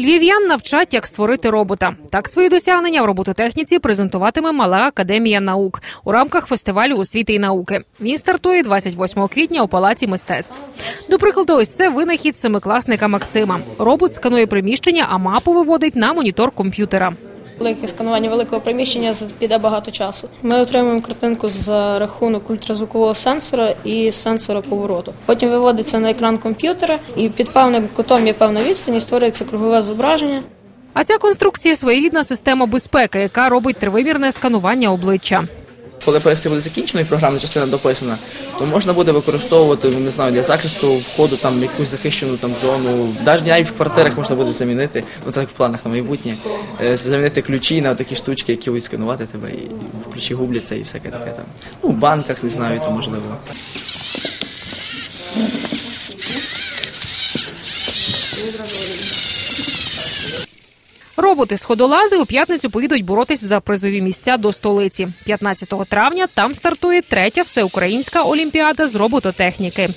Львів'ян навчать, як створити робота. Так свої досягнення в робототехніці презентуватиме Мала академія наук у рамках фестивалю освіти і науки. Він стартує 28 квітня у палаці мистецтв. До прикладу, ось це винахід семикласника Максима. Робот сканує приміщення, а мапу виводить на монітор комп'ютера. Велике сканування великого приміщення піде багато часу. Ми отримуємо картинку за рахунок ультразвукового сенсора і сенсора повороту. Потім виводиться на екран комп'ютера, і під певним кутом є певна відстань, і створюється кругове зображення. А ця конструкція своєрідна система безпеки, яка робить тривимірне сканування обличчя. Коли пристрій буде закінчено і програмна частина дописана, то можна буде використовувати не знаю для захисту входу там якусь захищену там зону. Навіть навіть в квартирах можна буде замінити, ну так в планах на майбутнє, е, замінити ключі на такі штучки, які будуть сканувати тебе, і ключі губляться і всяке таке там. Ну, в банках не знаю, то можливо. Роботи з ходолази у п'ятницю поїдуть боротись за призові місця до столиці. 15 травня там стартує третя всеукраїнська олімпіада з робототехніки.